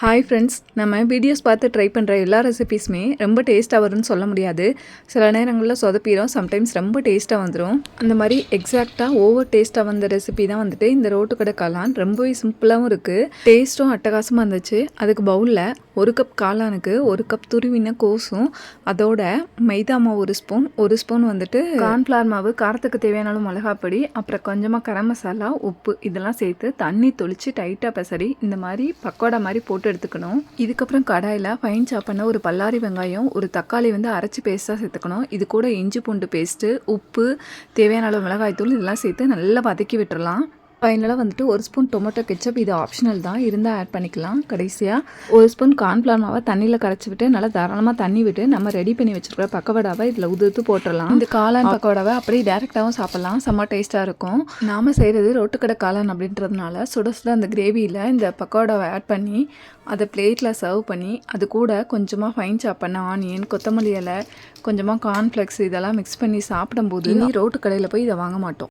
Hi friends நம்ம videos பார்த்து try பண்ணுற எல்லா ரெசிபீஸுமே ரொம்ப டேஸ்ட்டாக வரும்னு சொல்ல முடியாது. சில நேரங்களில் சொதப்பிடும் சம்டைம்ஸ் ரொம்ப டேஸ்ட்டாக வந்துடும் அந்த மாதிரி எக்ஸாக்டாக ஓவர் டேஸ்ட்டாக வந்த ரெசிபி தான் வந்துட்டு இந்த ரோட்டு கடை காளான் ரொம்பவே சிம்பிளாகவும் இருக்குது டேஸ்ட்டும் அட்டகாசமாக இருந்துச்சு. அதுக்கு பவுலில் ஒரு கப் காளானுக்கு ஒரு கப் துருவின கோஸும் அதோட மைதா மாவு ஒரு ஸ்பூன் ஒரு ஸ்பூன் வந்துட்டு கார்ன்ஃப்ளவர் மாவு காரத்துக்கு தேவையான மிளகாப்பொடி அப்புறம் கொஞ்சமாக கரம் மசாலா உப்பு இதெல்லாம் சேர்த்து தண்ணி தொளித்து டைட்டாக பெசரி இந்த மாதிரி பக்கோடா மாதிரி போட்டு எடுத்துக்கணும். இதுக்கப்புறம் கடாயில் ஃபைன் சாப் பண்ண ஒரு பல்லாரி வெங்காயம் ஒரு தக்காளி வந்து அரைச்சி பேஸ்ட்டாக சேர்த்துக்கணும். இது கூட இஞ்சி பூண்டு பேஸ்ட்டு உப்பு தேவையான அளவு மிளகாய் தூள் இதெல்லாம் சேர்த்து நல்லா வதக்கி விட்டுறலாம். ஃபைனலாக வந்துட்டு ஒரு ஸ்பூன் டொமேட்டோ கெச்சப் இது ஆப்ஷனல் தான். இருந்தால் ஆட் பண்ணிக்கலாம் கடைசியாக ஒரு ஸ்பூன் கார்ன்ஃப்ளவர் மாவை தண்ணியில் கரைச்சி விட்டு நல்லா தாராளமாக தண்ணி விட்டு நம்ம ரெடி பண்ணி வச்சிருக்கிற பக்கவடாவை இதில் உதுத்து போட்டுடலாம். இந்த காளான் பக்கவடாவை அப்படியே டேரெக்டாகவும் சாப்பிட்லாம். செம்ம டேஸ்ட்டாக இருக்கும். நாம செய்கிறது ரோட்டுக்கடை காளான் அப்படின்றதுனால சுட சுட அந்த கிரேவியில் இந்த பக்கோடாவை ஆட் பண்ணி அதை பிளேட்டில் சர்வ் பண்ணி அது கூட கொஞ்சமாக ஃபைன் சாப் பண்ண ஆனியன் கொத்தமல்லி இலை கொஞ்சமாக கார்ன்ஃப்ளெக்ஸ் இதெல்லாம் மிக்ஸ் பண்ணி சாப்பிடும்போது ரோட்டு கடையில் போய் இதை வாங்க மாட்டோம்.